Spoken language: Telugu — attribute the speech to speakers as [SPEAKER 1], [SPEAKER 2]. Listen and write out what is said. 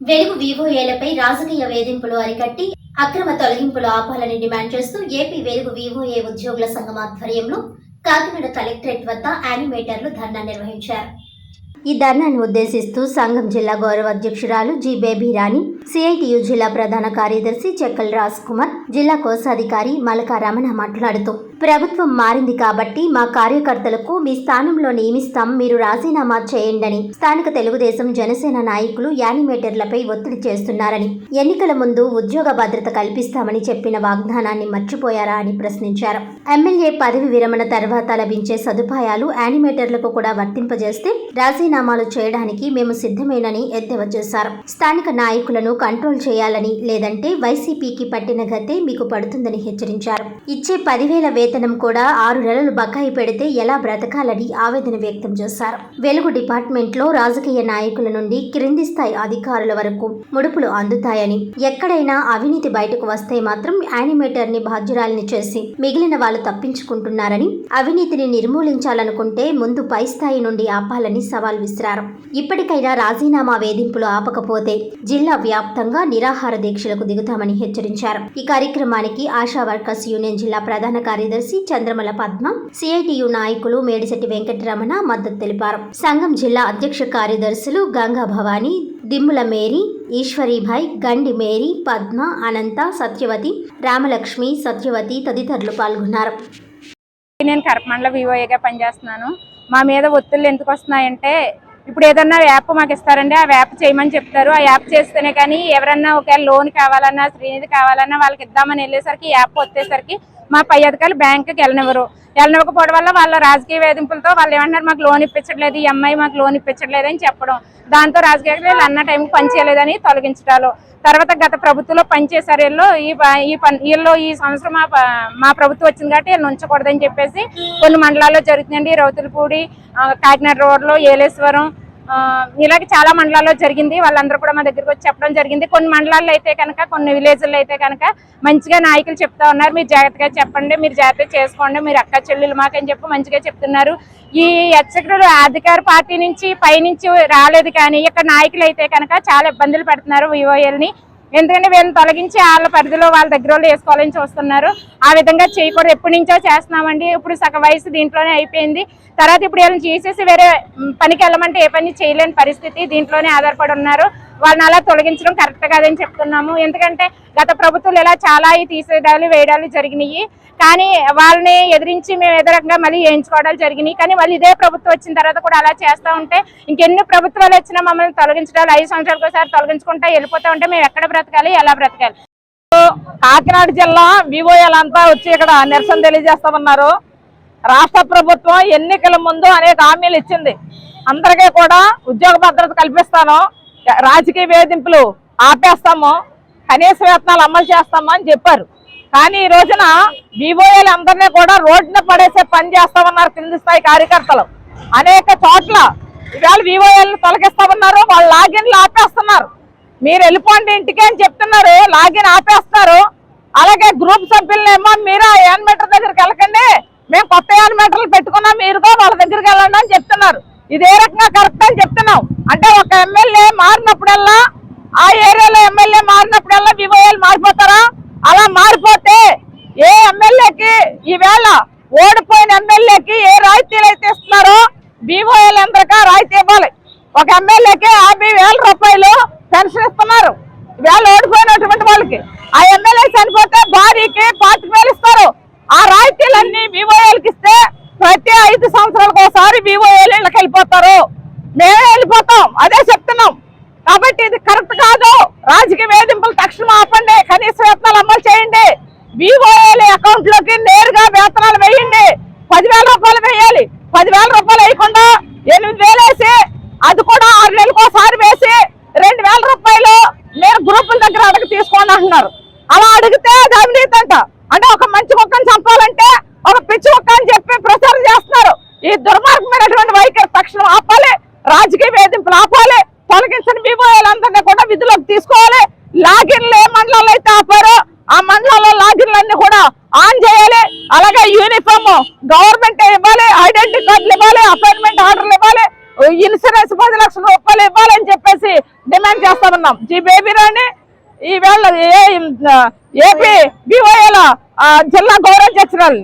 [SPEAKER 1] వెలుగు వివోఏలపై రాజకీయ వేధింపులు అరికట్టి అక్రమ తొలగింపులు ఆపాలని డిమాండ్ చేస్తూ ఏపీ వెలుగు వివోఏ ఉద్యోగుల సంఘం ఆధ్వర్యంలో కాకినాడ కలెక్టరేట్ వద్ద యానిమేటర్లు ధర్నా నిర్వహించారు. ఈ ధర్నాను ఉద్దేశిస్తూ సంఘం జిల్లా గౌరవ అధ్యక్షురాలు జి బేబీ రాణి సిఐటియు జిల్లా ప్రధాన కార్యదర్శి చెక్కల్ రాజ్ కుమార్ జిల్లా కోశాధికారి మలకా రమణ మాట్లాడుతూ ప్రభుత్వం మారింది కాబట్టి మా కార్యకర్తలకు మీ స్థానంలో నియమిస్తాం మీరు రాజీనామా చేయండని. స్థానిక తెలుగుదేశం జనసేన నాయకులు యానిమేటర్లపై ఒత్తిడి చేస్తున్నారని. ఎన్నికల ముందు ఉద్యోగ భద్రత కల్పిస్తామని చెప్పిన వాగ్దానాన్ని మర్చిపోయారా అని ప్రశ్నించారు. ఎమ్మెల్యే పదవి విరమణ తర్వాత లభించే సదుపాయాలు యానిమేటర్లకు కూడా వర్తింపజేస్తే రాజీనామాలు చేయడానికి మేము సిద్ధమేనని ఎద్దేవా చేశారు. స్థానిక నాయకులను కంట్రోల్ చేయాలని లేదంటే వైసీపీకి పట్టిన గతే మీకు పడుతుందని హెచ్చరించారు. ఇచ్చే పదివేల వేతనం కూడా ఆరు నెలలు బకాయి పెడితే ఎలా బ్రతకాలని ఆవేదన వ్యక్తం చేశారు. వెలుగు డిపార్ట్మెంట్లో రాజకీయ నాయకుల నుండి క్రింది స్థాయి అధికారుల వరకు ముడుపులు అందుతాయని ఎక్కడైనా అవినీతి బయటకు వస్తే మాత్రం యానిమేటర్ని బాధ్యురాలిని చేసి మిగిలిన వాళ్ళు తప్పించుకుంటున్నారని అవినీతిని నిర్మూలించాలనుకుంటే ముందు పై స్థాయి నుండి ఆపాలని సవాల్ విసిరారు. ఇప్పటికైనా రాజీనామా వేధింపులు ఆపకపోతే జిల్లా వ్యాప్తంగా నిరాహార దీక్షలకు దిగుతామని హెచ్చరించారు. ఈ కార్యక్రమానికి ఆశా వర్కర్స్ యూనియన్ జిల్లా ప్రధాన కార్యదర్శి చంద్రమల పద్మ సిఐటియు నాయకులు మేడిశెట్టి వెంకటరమణ మద్దతు తెలిపారు. సంఘం జిల్లా అధ్యక్ష కార్యదర్శులు గంగా భవానీ దిమ్ముల మేరీ ఈశ్వరీభాయ్ గండి మేరీ పద్మ అనంత సత్యవతి రామలక్ష్మి సత్యవతి తదితరులు పాల్గొన్నారు.
[SPEAKER 2] నేను కరపమండల వివోఏగా పనిచేస్తున్నాను. మా మీద ఒత్తిళ్ళు ఎందుకు వస్తున్నాయంటే ఇప్పుడు ఏదన్నా యాప్ మాకు ఇస్తారండి ఆ యాప్ చేయమని చెప్తారు. ఆ యాప్ చేస్తేనే కానీ ఎవరన్నా ఒకవేళ లోన్ కావాలన్నా శ్రీనిధి కావాలన్నా వాళ్ళకి ఇద్దామని వెళ్ళేసరికి యాప్ వచ్చేసరికి మా పై అధికారులు బ్యాంకుకి వెళ్ళనివ్వరు. వెళ్ళనివ్వకపోవడం వల్ల వాళ్ళ రాజకీయ వేధింపులతో వాళ్ళు ఏమంటారు మాకు లోన్ ఇప్పించట్లేదు ఈ అమ్మాయి మాకు లోన్ ఇప్పించట్లేదు అని చెప్పడం. దాంతో రాజకీయ వీళ్ళు అన్న టైంకి పనిచేయలేదని తొలగించడాలు. తర్వాత గత ప్రభుత్వంలో పనిచేశారు వీళ్ళు. ఈ ప- ఈ పని వీళ్ళు ఈ సంవత్సరం మా మా ప్రభుత్వం వచ్చింది కాబట్టి వీళ్ళు ఉంచకూడదని చెప్పేసి కొన్ని మండలాల్లో జరుగుతుందండి. రౌతులపూడి కాకినాడ రోడ్లో ఏలేశ్వరం ఇలాగే చాలా మండలాల్లో జరిగింది. వాళ్ళందరూ కూడా మా దగ్గరికి వచ్చి చెప్పడం జరిగింది. కొన్ని మండలాల్లో అయితే కనుక కొన్ని విలేజ్లో అయితే కనుక మంచిగా నాయకులు చెప్తా ఉన్నారు. మీరు జాగ్రత్తగా చెప్పండి మీరు జాగ్రత్తగా చేసుకోండి. మీరు అక్క చెల్లెలు మాకని చెప్పి మంచిగా చెప్తున్నారు. ఈ హెచ్చరికలు అధికార పార్టీ నుంచి పైనుంచి రాలేదు కానీ ఇక్కడ నాయకులు అయితే కనుక చాలా ఇబ్బందులు పెడుతున్నారు. వివోఎల్ని ఎందుకంటే వీళ్ళని తొలగించి వాళ్ళ పరిధిలో వాళ్ళ దగ్గర వాళ్ళు వేసుకోవాలని చూస్తున్నారు. ఆ విధంగా చేయకూడదు ఎప్పటి నుంచో చేస్తున్నామండి. ఇప్పుడు సగ వయసు దీంట్లోనే అయిపోయింది. తర్వాత ఇప్పుడు వీళ్ళని చేసేసి వేరే పనికి వెళ్ళమంటే ఏ పని చేయలేని పరిస్థితి దీంట్లోనే ఆధారపడి ఉన్నారు. వాళ్ళని అలా తొలగించడం కరెక్ట్ కాదని చెప్తున్నాము. ఎందుకంటే గత ప్రభుత్వాలు ఇలా చాలా తీసేయడాలు వేయడాలు జరిగినాయి. కానీ వాళ్ళని ఎదిరించి మేము ఎదురంగా రకంగా మళ్ళీ వేయించుకోవడాలు జరిగినాయి. కానీ మళ్ళీ ఇదే ప్రభుత్వం వచ్చిన తర్వాత కూడా అలా చేస్తూ ఉంటే ఇంకెన్ని ప్రభుత్వాలు వచ్చినా మమ్మల్ని తొలగించడాలు ఐదు సంవత్సరాలకు ఒకసారి తొలగించుకుంటా వెళ్ళిపోతూ ఉంటే మేము ఎక్కడ బ్రతకాలి ఎలా బ్రతకాలి?
[SPEAKER 3] కాకినాడ జిల్లా వివోఎల్ అంతా వచ్చి ఇక్కడ నిరసన తెలియజేస్తామన్నారు. రాష్ట్ర ప్రభుత్వం ఎన్నికల ముందు అనేక హామీలు ఇచ్చింది. అందరికీ కూడా ఉద్యోగ భద్రత కల్పిస్తాను రాజకీయ వేధింపులు ఆపేస్తాము కనీస వేతనాలు అమలు చేస్తాము అని చెప్పారు. కానీ ఈ రోజున వివోఎల్ అందరినీ కూడా రోడ్డున పడేసే పని చేస్తామన్నారు కింది స్థాయి కార్యకర్తలు. అనేక చోట్ల ఇవాళ వివోఎల్ తొలగిస్తామన్నారు వాళ్ళు లాగిన్లు ఆపేస్తున్నారు. మీరు వెళ్ళిపోండి ఇంటికి అని చెప్తున్నారు లాగిన్ ఆపేస్తున్నారు. అలాగే గ్రూప్ సభ్యులనేమో మీరు యాన్మీటర్ దగ్గరికి వెళ్ళకండి మేము కొత్త యాన్మీటర్లు పెట్టుకున్నాం మీరుగా వాళ్ళ దగ్గరికి వెళ్ళండి అని చెప్తున్నారు. ఇది ఏ రకంగా కరెక్ట్ అని చెప్తున్నాం. అంటే ఒక ఎమ్మెల్యే మారినప్పుడల్లా ఆ ఏరియాలో ఎమ్మెల్యే మారినప్పుడల్లా వివోఎల్ మారిపోతారా? అలా మారిపోతే ఏ ఎమ్మెల్యేకి ఈవేళ ఓడిపోయిన ఎమ్మెల్యేకి ఏ రాయితీలు అయితే ఇస్తున్నారో బీఓఎల్ అందరికీ రాయితీ ఇవ్వాలి. ఒక ఎమ్మెల్యేకి యాభై వేల రూపాయలు పెన్షన్ ఇస్తున్నారు. వేళ ఓడిపోయినటువంటి వాళ్ళకి. ఆ ఎమ్మెల్యే చనిపోతే భార్యకి పాతిక వేలు ఇస్తారు. ఆ రాయితీలన్నీ బీఓఎల్కి ఇస్తే ప్రతి ఐదు సంవత్సరాలకు ఒకసారి బీఓఎల్ ఇళ్ళకి వెళ్ళిపోతారు మేమే వెళ్ళిపోతాం అదే చెప్తున్నాం కాబట్టి ఇది కరెక్ట్ కాదు రాజకీయ వేధింపులు తక్షణం ఆపండి కనీస వేతనాలు అమలు చేయండి వివోఏల అకౌంట్లోకి నేరుగా వేతనాలు వేయండి. పదివేల రూపాయలు వేయాలి. పదివేల రూపాయలు వేయకుండా ఎనిమిది వేలు వేసి అది కూడా ఆరు నెలలకు ఒకసారి వేసి రెండు వేల రూపాయలు మీరు గ్రూపుల దగ్గర అడిగి తీసుకోండి అంటున్నారు. అలా అడిగితే అది అవినీతి అంట అంటే ఒక మంచి కుక్కని చంపాలంటే ఒక పిచ్చి కుక్క అని చెప్పి ప్రచారం చేస్తున్నారు. ఈ దుర్మార్గమైనటువంటి వైఖరి తక్షణం ఆపాలి. రాజకీయ వేధింపులు ఆపాలి. తొలగించిన బీబోయాలందరినీ కూడా విధులకు తీసుకోవాలి. లాగిన్లు ఏ మండలాల్లో అయితే ఆపారో ఆ మండలాల్లో లాగిన్లన్నీ కూడా ఆన్ చేయాలి. అలాగే యూనిఫామ్ గవర్నమెంట్ ఇవ్వాలి ఐడెంటిటీ కార్డులు ఇవ్వాలి అపాయింట్మెంట్ ఆర్డర్లు ఇవ్వాలి ఇన్సూరెన్స్ పది లక్షల రూపాయలు ఇవ్వాలని చెప్పేసి డిమాండ్ చేస్తామన్నాం చేస్తా ఉన్నాం. జీ బేబీ రాణి ఈవేళ ఏ ఏపీ బీఓఏల జిల్లా గౌరవ అధ్యక్షురాలు